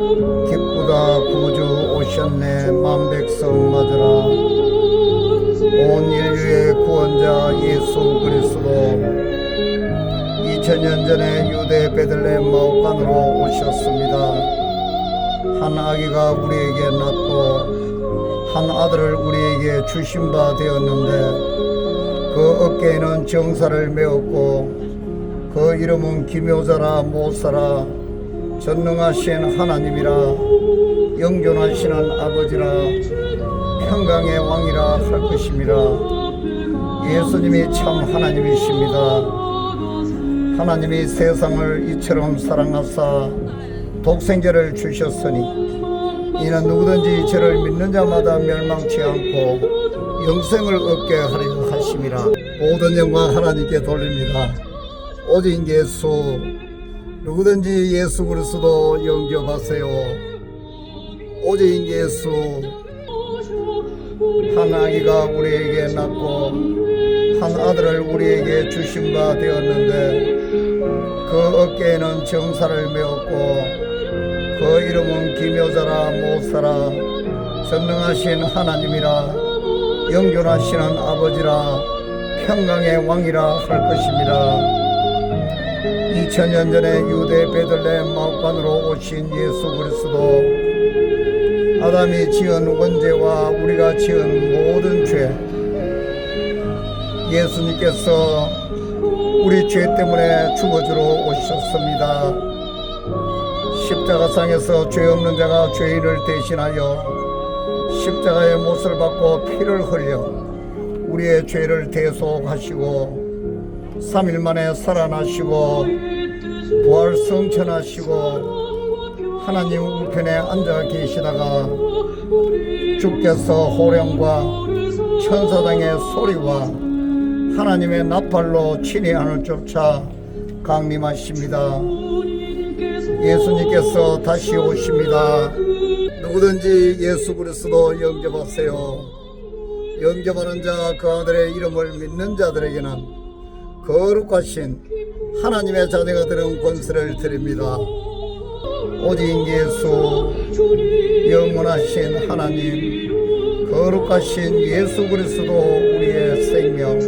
기쁘다 구주 오셨네 만백성 맞으라. 온 인류의 구원자 예수 그리스도. 2000년 전에 유대 베들레헴 마옥간으로 오셨습니다. 한 아기가 우리에게 낳고 한 아들을 우리에게 주신 바 되었는데 그 어깨에는 정사를 메었고 그 이름은 기묘자라 못사라 전능하신 하나님이라 영존하시는 아버지라 평강의 왕이라 할 것입니다. 예수님이 참 하나님이십니다. 하나님이 세상을 이처럼 사랑하사 독생자를 주셨으니 이는 누구든지 저를 믿는 자마다 멸망치 않고 영생을 얻게 하려 하심이라 모든 영광 하나님께 돌립니다. 오직 예수 누구든지 예수 그리스도 영접하세요. 오직 예수. 한 아기가 우리에게 낳고 한 아들을 우리에게 주신 바 되었는데 그 어깨에는 정사를 메었고 그 이름은 기묘자라 못사라. 전능하신 하나님이라. 영존하시는 아버지라. 평강의 왕이라 할 것입니다 2000년 전에 유대 베들레헴 마옥간으로 오신 예수 그리스도 아담이 지은 원죄와 우리가 지은 모든 죄 예수님께서 우리 죄 때문에 죽어주러 오셨습니다. 십자가상에서 죄 없는 자가 죄인을 대신하여 십자가의 못을 받고 피를 흘려 우리의 죄를 대속하시고 3일 만에 살아나시고 부활 성천하시고 하나님 우편에 앉아 계시다가 주께서 호령과 천사당의 소리와 하나님의 나팔로 친히 하늘 쫓아 강림하십니다. 예수님께서 다시 오십니다. 누구든지 예수 그리스도 영접하세요. 영접하는 자 그 아들의 이름을 믿는 자들에게는 거룩하신 하나님의 자녀가 되는 권세를 드립니다. 오직 예수 영원하신 하나님 거룩하신 예수 그리스도 우리의 생명.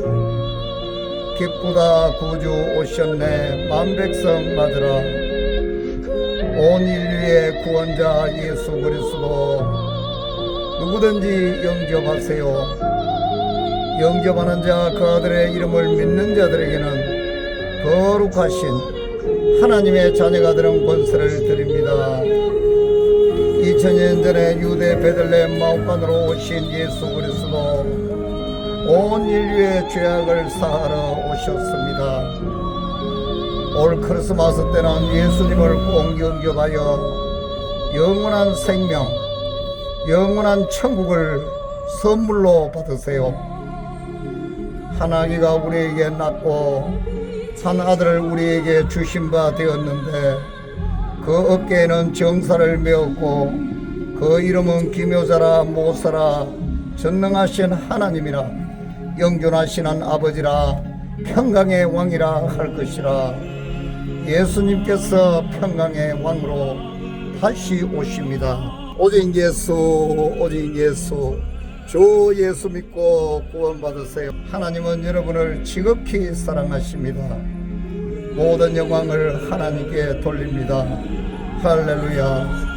기쁘다 구주 오셨네 만백성 맞으라. 온 인류의 구원자 예수 그리스도. 누구든지 영접하세요 영접하는 자 그 아들의 이름을 믿는 자들에게는 거룩하신 하나님의 자녀가 되는 권세를 드립니다 2000년 전에 유대 베들레헴 마옥간으로 오신 예수 그리스도 온 인류의 죄악을 사하러 오셨습니다. 올 크리스마스 때는 예수님을 꼭 영접하여 영원한 생명, 영원한 천국을 선물로 받으세요. 하나님가 우리에게 낳고 한 아들을 우리에게 주신 바 되었는데 그 어깨에는 정사를 메었고 그 이름은 기묘자라 못사라 전능하신 하나님이라 영존하시는 아버지라 평강의 왕이라 할 것이라. 예수님께서 평강의 왕으로 다시 오십니다. 오직 예수 오직 예수 주 예수 믿고 구원받으세요 하나님은 여러분을 지극히 사랑하십니다 모든 영광을 하나님께 돌립니다. 할렐루야.